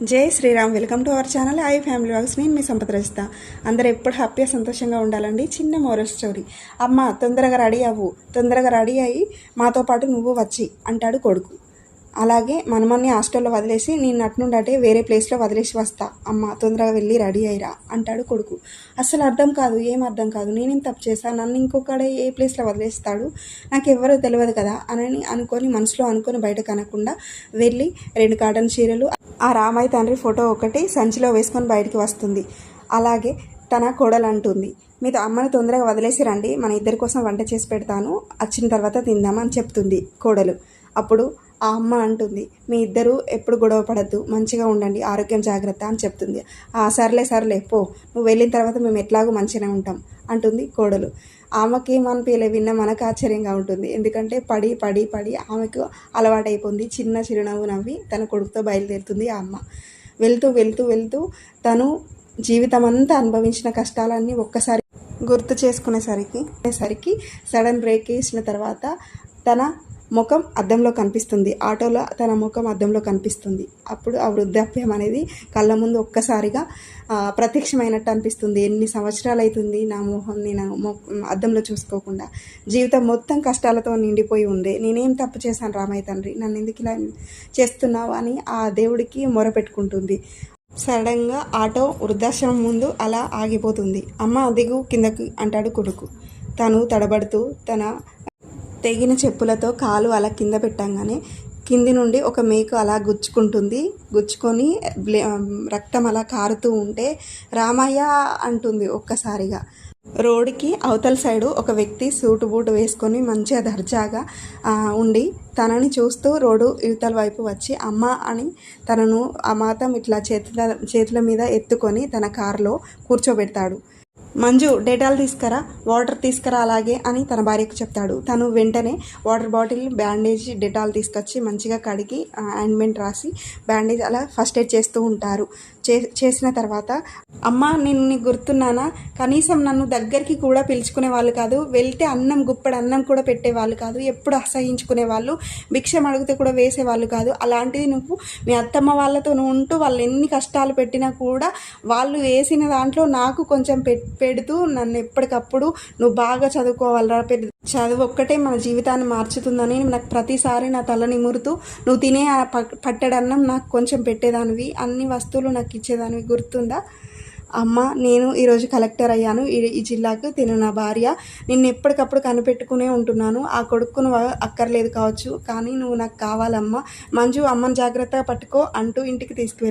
Jai Shriram. Welcome to our channel. I family vlogs నేను మీ సంపద రచిత అందరూ ఎప్పుడు హ్యాపీగా సంతోషంగా ఉండాలండి? చిన్న మోరల్ స్టోరీ. అమ్మ తొందరగా రెడీ అవ్వు. తొందరగా రెడీ అయ్యి మాతో పాటు నువ్వు వచ్చి అంటాడు కొడుకు. అలాగే మనమన్ని హాస్టల్లో వదిలేసి నేను అట్నుండి అంటే వేరే ప్లేస్లో వదిలేసి వస్తా. అమ్మ తొందరగా వెళ్ళి రెడీ అయ్యిరా అంటాడు కొడుకు. అసలు అర్థం కాదు ఏం అర్థం కాదు. నేనేం తప్పు చేశాను నన్ను ఇంకొకడే ఏ ప్లేస్లో వదిలేస్తాడు? నాకు ఎవరో తెలియదు కదా అని అనుకొని మనసులో అనుకొని బయటకు అనకుండా వెళ్ళి రెండు కాటన్ చీరలు ఆ రామయ్య తండ్రి ఫోటో ఒకటి సంచిలో వేసుకొని బయటికి వస్తుంది. అలాగే తన కోడలు అంటుంది మీతో అమ్మని తొందరగా వదిలేసి రండి మన ఇద్దరి కోసం వంట చేసి పెడతాను వచ్చిన తర్వాత తిందామని చెప్తుంది కోడలు. అప్పుడు ఆ అమ్మ అంటుంది మీ ఇద్దరు ఎప్పుడు గొడవ పడద్దు మంచిగా ఉండండి ఆరోగ్యం జాగ్రత్త అని చెప్తుంది. ఆ సర్లే సర్లే పో నువ్వు వెళ్ళిన తర్వాత మేము ఎట్లాగో మంచిగానే ఉంటాం అంటుంది కోడలు. ఆమెకి ఏమనిపించలే విన్న మనకు ఆశ్చర్యంగా ఉంటుంది. ఎందుకంటే పడి పడి పడి ఆమెకు అలవాటైపోయింది. చిన్న చిరునవ్వు నవ్వి తన కొడుకుతో బయలుదేరుతుంది ఆ అమ్మ. వెళ్తూ వెళ్తూ వెళ్తూ తను జీవితం అంతా అనుభవించిన కష్టాలన్నీ ఒక్కసారి గుర్తు చేసుకునేసరికి సరికి సడన్ బ్రేక్ వేసిన తర్వాత తన ముఖం అద్దంలో కనిపిస్తుంది. ఆటోలో తన ముఖం అద్దంలో కనిపిస్తుంది. అప్పుడు ఆ వృద్ధాప్యం అనేది కళ్ళ ముందు ఒక్కసారిగా ప్రత్యక్షమైనట్టు అనిపిస్తుంది. ఎన్ని సంవత్సరాలు అవుతుంది నా మొహం నేను మొ- అద్దంలో చూసుకోకుండా. జీవితం మొత్తం కష్టాలతో నిండిపోయి ఉంది నేనేం తప్పు చేశాను రామయ్య తండ్రి? నన్ను ఎందుకు ఇలా చేస్తున్నావు అని ఆ దేవుడికి మొరపెట్టుకుంటుంది సడన్గా ఆటో వృద్ధాశ్రమం ముందు అలా ఆగిపోతుంది. అమ్మ దిగు కిందకి అంటాడు కొడుకు. తను తడబడుతూ తన తెగిన చెప్పులతో కాలు అలా కింద పెట్టంగానే కింది నుండి ఒక మేకు అలా గుచ్చుకుంటుంది. గుచ్చుకొని బ్లే- రక్తం అలా కారుతూ ఉంటే రామయ్య అంటుంది ఒక్కసారిగా. రోడ్డుకి అవతల సైడు ఒక వ్యక్తి సూటు బూటు వేసుకొని మంచిగా దర్జాగా ఉండి తనని చూస్తూ రోడ్డు ఇవతల వైపు వచ్చి అమ్మ అని తనను ఆ మాతం ఇట్లా చేతుల చేతుల మీద ఎత్తుకొని తన కారులో కూర్చోబెడతాడు. మంజు డెటాల్ తీసుకురా వాటర్ తీసుకురా అలాగే అని తన భార్యకు చెప్తాడు. తను వెంటనే వాటర్ బాటిల్ బ్యాండేజ్ డెటాల్ తీసుకొచ్చి మంచిగా కడిగి ఆయింట్మెంట్ రాసి బ్యాండేజ్ అలా ఫస్ట్ ఎయిడ్ చేస్తూ ఉంటారు. చే చేసిన తర్వాత అమ్మ నేను నీకు గుర్తున్నానా? కనీసం నన్ను దగ్గరికి కూడా పిలుచుకునే వాళ్ళు కాదు వెళ్తే అన్నం గుప్పడి అన్నం కూడా పెట్టేవాళ్ళు కాదు ఎప్పుడు అసహించుకునే వాళ్ళు భిక్షం అడిగితే కూడా వేసేవాళ్ళు కాదు. అలాంటిది నువ్వు మీ అత్తమ్మ వాళ్ళతో ఉంటూ వాళ్ళు ఎన్ని కష్టాలు పెట్టినా కూడా వాళ్ళు వేసిన దాంట్లో నాకు కొంచెం పె పెడుతూ నన్ను ఎప్పటికప్పుడు నువ్వు బాగా చదువుకోవాలరా చదువు ఒక్కటే మన జీవితాన్ని మార్చుతుందని నాకు ప్రతిసారి నా తల నిమురుతూ నువ్వు తినే ఆ పట్టడన్నం నాకు కొంచెం పెట్టేదానివి అన్ని వస్తువులు నాకు ఇచ్చేదానికి గుర్తుందా? అమ్మ నేను ఈరోజు కలెక్టర్ అయ్యాను. ఈ ఈ జిల్లాకు తిను నా భార్య. నిన్ను ఎప్పటికప్పుడు కనిపెట్టుకునే ఉంటున్నాను. ఆ కొడుకును అక్కర్లేదు కావచ్చు కానీ నువ్వు నాకు కావాలమ్మా. మంజు అమ్మని జాగ్రత్తగా పట్టుకో అంటూ ఇంటికి తీసుకువెళ్ళి